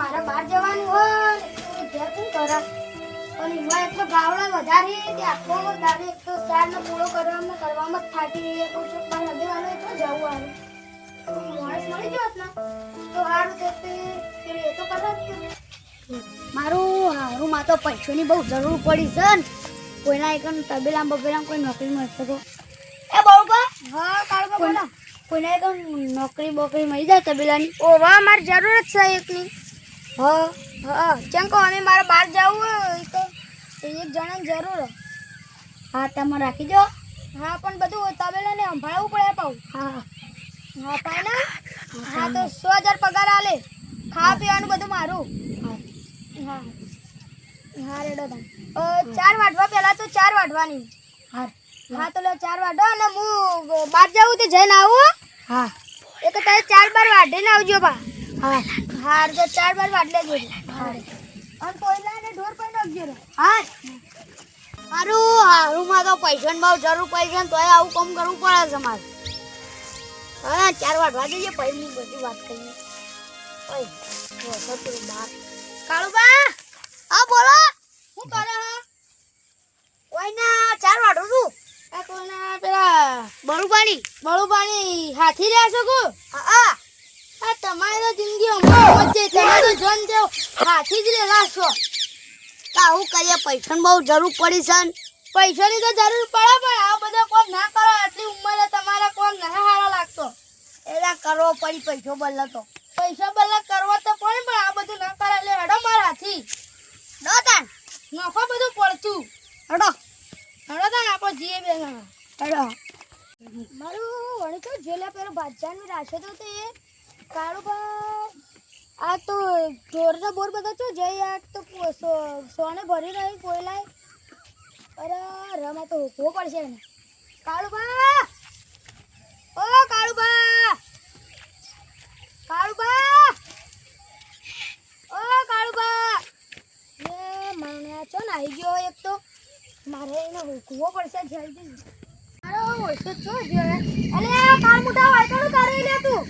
મારે બહાર જવાનું હોય ઘેર શું કરે. પણ એમાં તો ગાવડા વધારે કે આખો દાડે એક તો ચારનો પૂરો કરવામાં કરવામાં જ થાકી રહી કહું છું મારે હગેવાનો એટલો જવું આવે માણસ મળી ગયો ને તો સારું તે તે એ તો કરવા જ મારું હારું માં તો પૈસાની બહુ જરૂર પડી છે ને. કોઈના એક તબેલા બબેલા કોઈ નોકરી મળશે તો એ બહુ હા કાળ કોઈના કોઈને નોકરી બોકરી મળી જાય તબેલાની? ઓવા મારે જરૂર જ છે એકની. હા હા કેમ કહો અમે મારે બહાર જવું હોય તો એક જણાની જરૂર હા તમે રાખી દો. હા પણ બધું તબેલાને સંભાળવું પડે પાઉં હા. હા પાય ને હા તો સો હજાર પગાર આલે. ખાવા પીવાનું બધું મારું. હા. હા. હા રેડો તમે ચાર વાટવા પહેલાં તો ચાર વાટવાની હા. હા તો લે ચાર વાટો અને હું બહાર જાઉં તો જઈને આવું હા. એક તારે ચાર બાર વાઢીને આવજો બા. હા. હા તો ચાર બાર વાટલે લેજો. હા અને કોયલા ને ઢોર પર નાખજો રે. હા મારું હારું માં તો પૈસાની બહુ જરૂર પૈસા છે ને તોય આવું કામ કરવું પડે છે મારે. હા ચાર વાટવા પૈસા ની બધી વાત કરીએ. ઓય તું કાળુબા હા બોલો. શું કરે હા? કોઈના ચાર વાટું છું આ કોના પેલા બળુબાની બળુબાની હાથી રહ્યા છો કો? હા આ તમારી જિંદગી હમણાં વચ્ચે તમે જન દેવ હાથી જ રેલા છો આવું કરીએ પૈસાની બહુ જરૂર પડી છે. પૈસાની તો જરૂર પડે પણ આ બધા કોમ ના કરો? આટલી ઉંમરે તમારે કોમ ના સારો લાગતો? એલા કરવો પડી પૈસો બદલો તો. પૈસા બદલો કરવો તો પડે પણ આ બધું ના કરે એટલે હડો મારા હાથી. દો તાન નફા બધું પડતું. હડો. હડો તાન આપણે જીએ બે હડો. મારું તો જેલા પેલો બાદશાહનું રાખે તો તે. કાળું બા આ તો ઢોરના બોર બધા છો જઈ આ તો સોને ભરી રહી કોયલાય અરે, રમા તો હોકવો પડશે ને કાળુબા! ઓ, કાળુબા! બા કાળું બા ઓ, કાળુબા! એ, મને ચો ને આવી ગયો એક તો. મારે એને હોકવો પડશે જલ્દી. મારો ઓછો છો જોયે અલે કાળ મોટા વાયકણું કરી લે તું.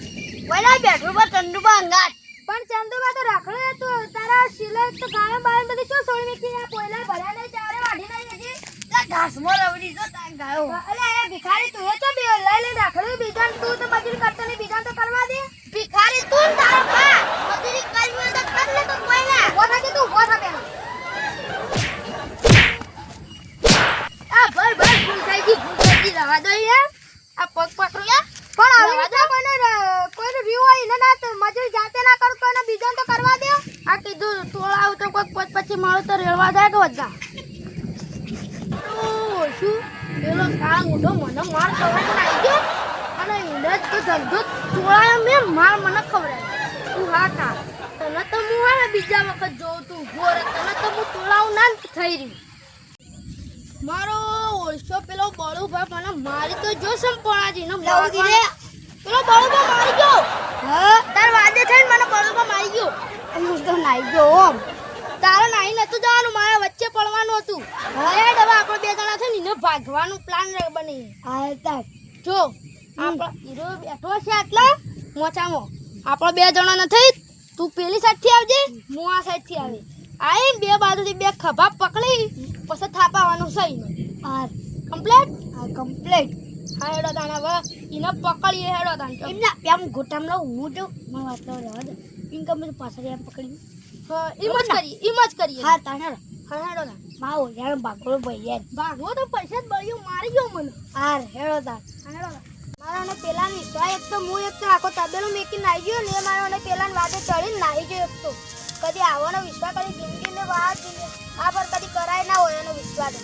વૈલા બેઠું પર ચંદુબા અંગાત પણ ચંદુબા તો રાખડે તો. તારા સિલાઈ તો ગાયમ બાય બધી શું સોઈ મેકી આ કોયલા ભર્યા નહીં ચારે વાઢી નહીં મેકી ઘાસમાં રવડી જો તાં ગાયો. અલે એ ભિખારી તું એ તો બે લઈ લઈ રાખડે બીજાને તું તો મજૂરી કરતો નહીં બીજાને તો કરવા દે ભિખારી તું ને તારો બા મજૂરી કરવી હોય તો કર લે તો કોઈ ના ઊભો થાકી તું ઊભો થા પેલા આ ભાઈ ભાઈ ભૂલ થઈ ગઈ ભૂલ થઈ ગઈ રવા દો યાર આ પગ પકડો યાર પણ આવી રીતે કોઈને ર- કોઈને વ્યૂ હોય એને ના તો મજૂરી જાતે ના કરું કોઈને બીજાને તો કરવા દે આ કીધું ટોળા તો કોઈક પોત પછી મારો તો રેડવા જાય કે બધા. શું? પેલો કાળા મોઢો મને માર ખવડાવીને આવી અને એને તો ધંધો ટોળાયો મેં માર મને ખવડાવ્યો તું હા કા તને તો હું હે બીજા વખત જોઉં તું તને તો હું ટોળાવું ના થઈ રહ્યું મારો ઓળશો પેલો બળુભાઈ મને મારી તો જો સંપણાજી નો પેલો બળુભાઈ મારી ગયો. હા તાર વાદે થઈને મને બળુભા મારી ગયો હું તો નાઈ ગયો ઓમ તારે નાઈ નતું જવાનું મારા વચ્ચે પડવાનું હતું. હવે હવે આપણે બે જણા છે ને એને ભાગવાનું પ્લાન બની. આ તાર. જો આપણો હીરો બેઠો છે આટલા મોચામાં. આપણો બે જણા નથી. તું પેલી સાઈડથી આવજે હું આ સાઈડથી આવી. આઈ બે બાજુથી બે ખભા પકડી પછી થાપાવાનું સહી એને. આ કમ્પ્લેટ હા કમ્પ્લેટ હા હેડો તાણ હવે એને પકડીએ હેડો તાણ એમના પેમ ઘોટામ લઉં હું જો મને વાત રહેવા દે ઇન્કમ મેં પાછળ એમ પકડી હા એમ જ કરીએ એમ જ કરીએ. હા તાણા હા હેડો તાણ માવો યાર બાગડો ભાઈ યાર. ભાગવો તો પૈસા જ બળ્યો મારી ગયો મને. આ હેડો તા હેડો મારા અને પેલા વિશ્વા એક તો હું એક તો આખો તબેલો મેકીને નાહી ગયો ને મારો અને પેલા વાતે ચડીને નાહી ગયો એક તો. કદી આવવાનો વિશ્વાસ કદી જિંદગી ને વાત આ પર કદી કરાય ના હોય એનો વિશ્વાસ.